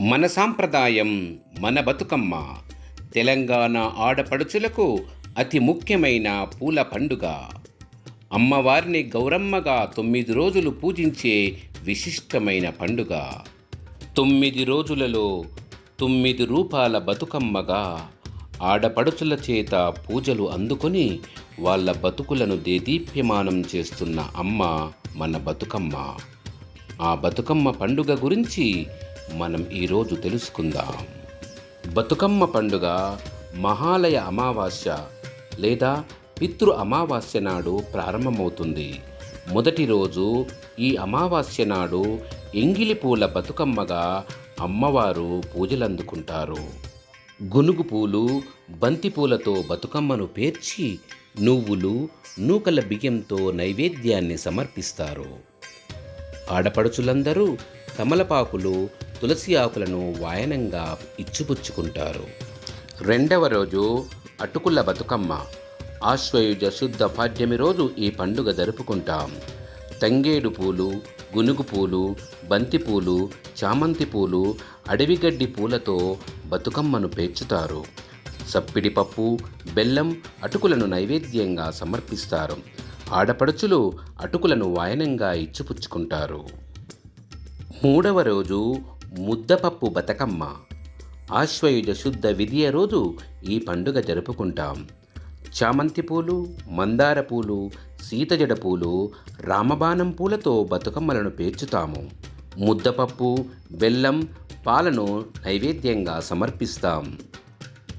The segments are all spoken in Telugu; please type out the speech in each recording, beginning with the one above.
మన సాంప్రదాయం మన బతుకమ్మ. తెలంగాణ ఆడపడుచులకు అతి ముఖ్యమైన పూల పండుగ. అమ్మవారిని గౌరమ్మగా తొమ్మిది రోజులు పూజించే విశిష్టమైన పండుగ. తొమ్మిది రోజులలో తొమ్మిది రూపాల బతుకమ్మగా ఆడపడుచుల చేత పూజలు అందుకొని వాళ్ళ బతుకులను దేదీప్యమానం చేస్తున్న అమ్మ మన బతుకమ్మ. ఆ బతుకమ్మ పండుగ గురించి మనం ఈరోజు తెలుసుకుందాం. బతుకమ్మ పండుగ మహాలయ అమావాస్య లేదా పితృ అమావాస్య నాడు ప్రారంభమవుతుంది. మొదటి రోజు ఈ అమావాస్య నాడు ఎంగిలి పూల బతుకమ్మగా అమ్మవారు పూజలందుకుంటారు. గునుగు పూలు బంతి పూలతో బతుకమ్మను పేర్చి నువ్వులు నూకల బియ్యంతో నైవేద్యాన్ని సమర్పిస్తారు. ఆడపడుచులందరూ తమలపాకులు తులసి ఆకులను వాయనంగా ఇచ్చిపుచ్చుకుంటారు. రెండవ రోజు అటుకుల బతుకమ్మ. ఆశ్వయుజ శుద్ధ పాడ్యమి రోజు ఈ పండుగ జరుపుకుంటాం. తంగేడు పూలు గునుగు పూలు బంతి పూలు చామంతి పూలు అడవిగడ్డి పూలతో బతుకమ్మను పేర్చుతారు. సప్పిడి పప్పు బెల్లం అటుకులను నైవేద్యంగా సమర్పిస్తారు. ఆడపడుచులు అటుకులను వాయనంగా ఇచ్చిపుచ్చుకుంటారు. మూడవ రోజు ముద్దపప్పు బతుకమ్మ. ఆశ్వయుజ శుద్ధ విధియ రోజు ఈ పండుగ జరుపుకుంటాం. చామంతి పూలు మందార పూలు సీతజడ పూలు రామబాణం పూలతో బతుకమ్మలను పేర్చుతాము. ముద్దపప్పు బెల్లం పాలను నైవేద్యంగా సమర్పిస్తాం.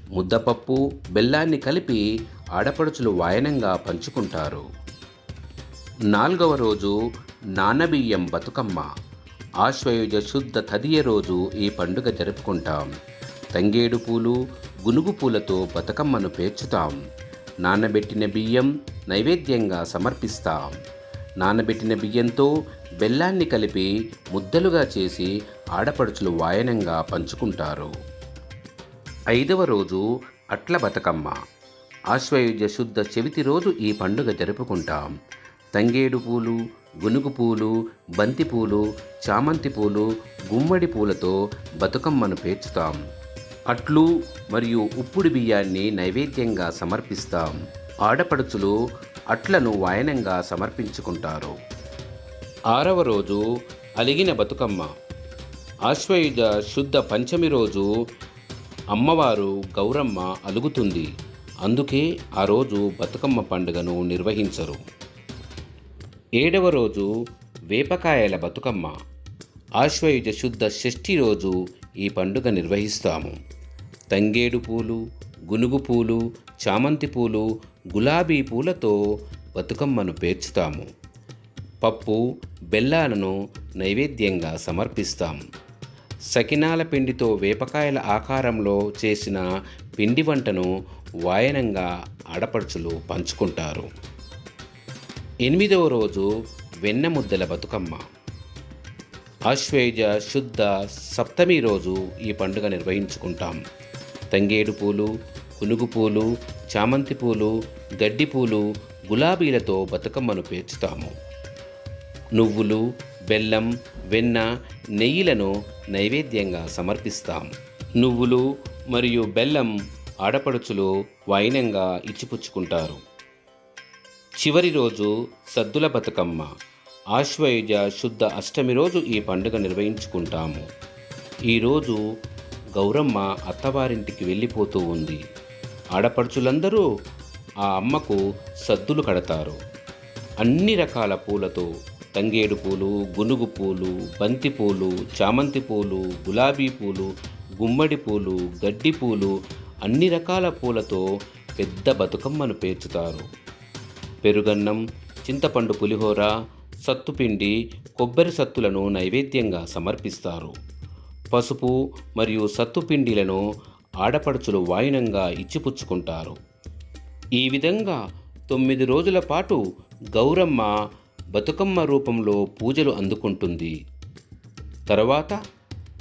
ముద్దపప్పు బెల్లాన్ని కలిపి ఆడపడుచులు వాయనంగా పంచుకుంటారు. నాలుగవ రోజు నానబియ్యం బతుకమ్మ. ఆశ్వయుజ శుద్ధ తదియ రోజు ఈ పండుగ జరుపుకుంటాం. తంగేడు పూలు గునుగు పూలతో బతుకమ్మను పేర్చుతాం. నానబెట్టిన బియ్యం నైవేద్యంగా సమర్పిస్తాం. నానబెట్టిన బియ్యంతో బెల్లాన్ని కలిపి ముద్దలుగా చేసి ఆడపడుచులు వాయనంగా పంచుకుంటారు. ఐదవ రోజు అట్ల బతుకమ్మ. ఆశ్వయుజ శుద్ధ చవితి రోజు ఈ పండుగ జరుపుకుంటాం. తంగేడు పూలు గునుగు పూలు బంతి పూలు చామంతి పూలు గుమ్మడి పూలతో బతుకమ్మను పేర్చుతాం. అట్లు మరియు ఉప్పుడి బియ్యాన్ని నైవేద్యంగా సమర్పిస్తాం. ఆడపడుచులు అట్లను వాయనంగా సమర్పించుకుంటారు. ఆరవ రోజు అలిగిన బతుకమ్మ. ఆశ్వయుజ శుద్ధ పంచమి రోజు అమ్మవారు గౌరమ్మ అలుగుతుంది. అందుకే ఆ రోజు బతుకమ్మ పండుగను నిర్వహించరు. ఏడవ రోజు వేపకాయల బతుకమ్మ. ఆశ్వయుజ శుద్ధ షష్ఠి రోజు ఈ పండుగ నిర్వహిస్తాము. తంగేడు పూలు గునుగు పూలు చామంతి పూలు గులాబీ పూలతో బతుకమ్మను పేర్చుతాము. పప్పు బెల్లాలను నైవేద్యంగా సమర్పిస్తాం. సకినాల పిండితో వేపకాయల ఆకారంలో చేసిన పిండి వంటను వాయనంగా ఆడపడుచులు పంచుకుంటారు. ఎనిమిదవ రోజు వెన్న ముద్దల బతుకమ్మ. ఆశ్వేజ శుద్ధ సప్తమి రోజు ఈ పండుగ నిర్వహించుకుంటాం. తంగేడు పూలు పునుగు పూలు చామంతి పూలు గడ్డి పూలు గులాబీలతో బతుకమ్మను పేర్చుతాము. నువ్వులు బెల్లం వెన్న నెయ్యిలను నైవేద్యంగా సమర్పిస్తాం. నువ్వులు మరియు బెల్లం ఆడపడుచులు వైనంగా ఇచ్చిపుచ్చుకుంటారు. చివరి రోజు సద్దుల బతుకమ్మ. ఆశ్వయుజ శుద్ధ అష్టమి రోజు ఈ పండుగ నిర్వహించుకుంటాము. ఈరోజు గౌరమ్మ అత్తవారింటికి వెళ్ళిపోతూ ఉంది. ఆడపడుచులందరూ ఆ అమ్మకు సద్దులు కడతారు. అన్ని రకాల పూలతో తంగేడు పూలు గునుగు పూలు బంతి పూలు చామంతి పూలు గులాబీ పూలు గుమ్మడి పూలు గడ్డి పూలు అన్ని రకాల పూలతో పెద్ద బతుకమ్మను పేర్చుతారు. పెరుగన్నం చింతపండు పులిహోర సత్తుపిండి కొబ్బరి సత్తులను నైవేద్యంగా సమర్పిస్తారు. పసుపు మరియు సత్తుపిండిలను ఆడపడుచులు వాయినంగా ఇచ్చిపుచ్చుకుంటారు. ఈ విధంగా తొమ్మిది రోజుల పాటు గౌరమ్మ బతుకమ్మ రూపంలో పూజలు అందుకుంటుంది. తర్వాత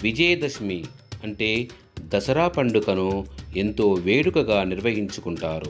విజయదశమి అంటే దసరా పండుగను ఎంతో వేడుకగా నిర్వహించుకుంటారు.